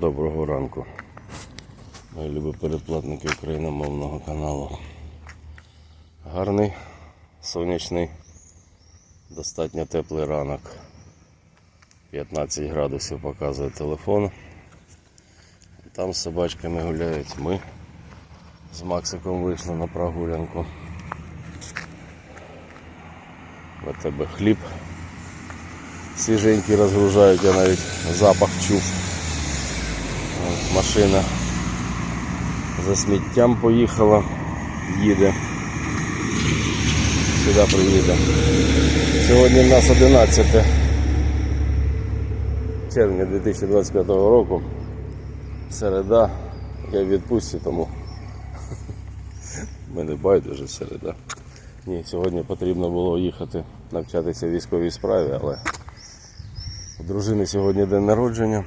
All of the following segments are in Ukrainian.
Доброго ранку. Мої любі передплатники україномовного каналу. Гарний, сонячний, достатньо теплий ранок. 15 градусів показує телефон. Там з собачками гуляють. Ми з Максиком вийшли на прогулянку. В тебе хліб. Свіженький розгружають, я навіть запах чув. Машина за сміттям поїхала, їде. Сюди приїде. Сьогодні в нас 11 червня 2025 року. Середа. Я в відпустці, тому мене байдуже середа. Ні, сьогодні потрібно було їхати навчатися військовій справі, але у дружини сьогодні день народження,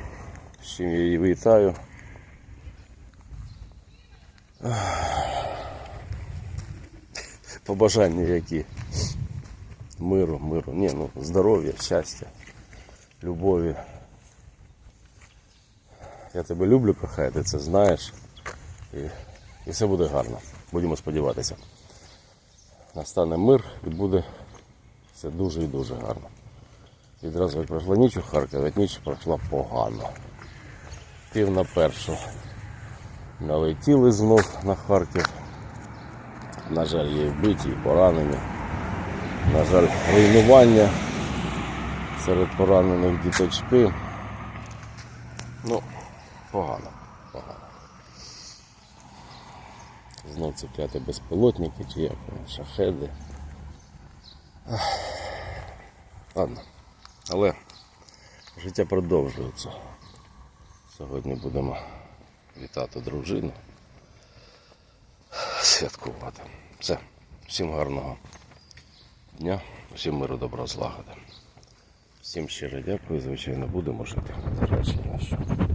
з чим я її вітаю. Побажання які? Миру, миру. Ні, ну здоров'я, щастя, любові. Я тебе люблю, кохаю, ти це знаєш. І, і все буде гарно. Будемо сподіватися. Настане мир і буде все дуже і дуже гарно. Відразу як пройшла ніч у Харкові, ніч пройшла погано. Пів на першу. Налетіли знов на Харків. На жаль, є вбиті, і поранені. На жаль, руйнування серед поранених діточки. Ну, погано, погано. Знов ці кляті безпілотники чи як шахеди. Ладно. Але життя продовжується. Сьогодні будемо вітати дружину. Святкувати. Все. Всім гарного дня, всім миру, добра, злагоди. Всім щиро дякую, звичайно, будемо жити.